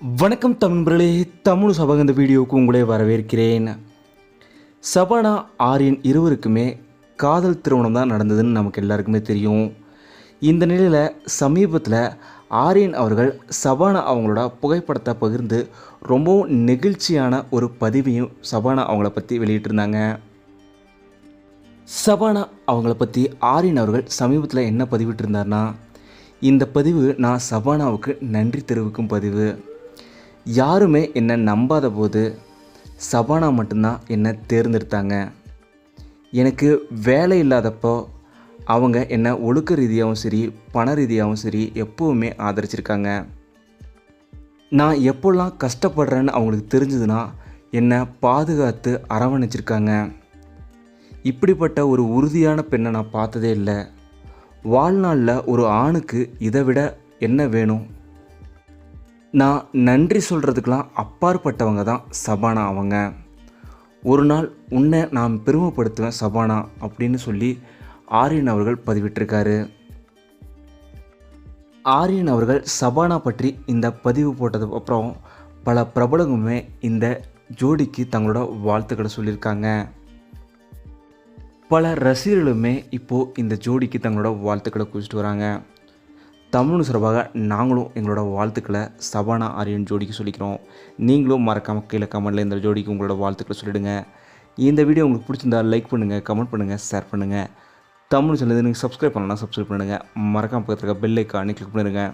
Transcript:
வணக்கம் தமிழர்களே தமிழ் சபக இந்த வீடியோவுக்கு உங்களே வரவேற்கிறேன். சபானா ஆரியன் இருவருக்குமே காதல் திருமணம் தான் நடந்ததுன்னு நமக்கு எல்லாருக்குமே தெரியும். இந்த நிலையில் சமீபத்தில் ஆரியன் அவர்கள் சபானா அவங்களோட புகைப்படத்தை பகிர்ந்து ரொம்பவும் நெகிழ்ச்சியான ஒரு பதிவையும் சபானா அவங்கள பற்றி வெளியிட்டிருந்தாங்க. சபானா அவங்கள பற்றி ஆரியன் அவர்கள் சமீபத்தில் என்ன பதிவிட்டிருந்தார்னா இந்த பதிவு நான் சபானாவுக்கு நன்றி தெரிவிக்கும் பதிவு. யாருமே என்னை நம்பாத போது சபானா மட்டும்தான் என்னை தேர்ந்தெடுத்தாங்க. எனக்கு வேலை இல்லாதப்போ அவங்க என்னை ஒழுக்க ரீதியாகவும் சரி பண ரீதியாகவும் சரி எப்போவுமே ஆதரிச்சிருக்காங்க. நான் எப்போல்லாம் கஷ்டப்படுறேன்னு அவங்களுக்கு தெரிஞ்சதுன்னா என்னை பாதுகாத்து அரவணைச்சிருக்காங்க. இப்படிப்பட்ட ஒரு உறுதியான பெண்ணை நான் பார்த்ததே இல்லை. வாழ்நாளில் ஒரு ஆணுக்கு இதை விட என்ன வேணும்? நான் நன்றி சொல்கிறதுக்கெலாம் அப்பாற்பட்டவங்க தான் சபானா அவங்க. ஒரு நாள் உன்னை நான் பெருமைப்படுத்துவேன் சபானா அப்படின்னு சொல்லி ஆரியன் அவர்கள் பதிவிட்டிருக்காரு. ஆரியன் அவர்கள் சபானா பற்றி இந்த பதிவு போட்டதுக்கு அப்புறம் பல பிரபலங்களுமே இந்த ஜோடிக்கு தங்களோட வாழ்த்துக்களை சொல்லியிருக்காங்க. பல ரசிகர்களுமே இப்போது இந்த ஜோடிக்கு தங்களோட வாழ்த்துக்களை குறிச்சிட்டு வராங்க. தமிழ் சார்பாக நாங்களும் எங்களோட வாழ்த்துக்களை சபானா ஆரியன் ஜோடிக்கு சொல்லிக்கிறோம். நீங்களும் மறக்காமல் கீழே கமெண்டில் இந்த ஜோடிக்கு உங்களோட வாழ்த்துக்களை சொல்லிவிடுங்க இந்த வீடியோ உங்களுக்கு பிடிச்சிருந்தா லைக் பண்ணுங்கள் கமெண்ட் பண்ணுங்கள் ஷேர் பண்ணுங்கள் தமிழ் சேனல் நீங்கள் சப்ஸ்கிரைப் பண்ணலாம் சப்ஸ்கிரைப் பண்ணுங்கள் மறக்காமல் பக்கத்தில் பெல் ஐக்கானே கிளிக் பண்ணிடுங்க.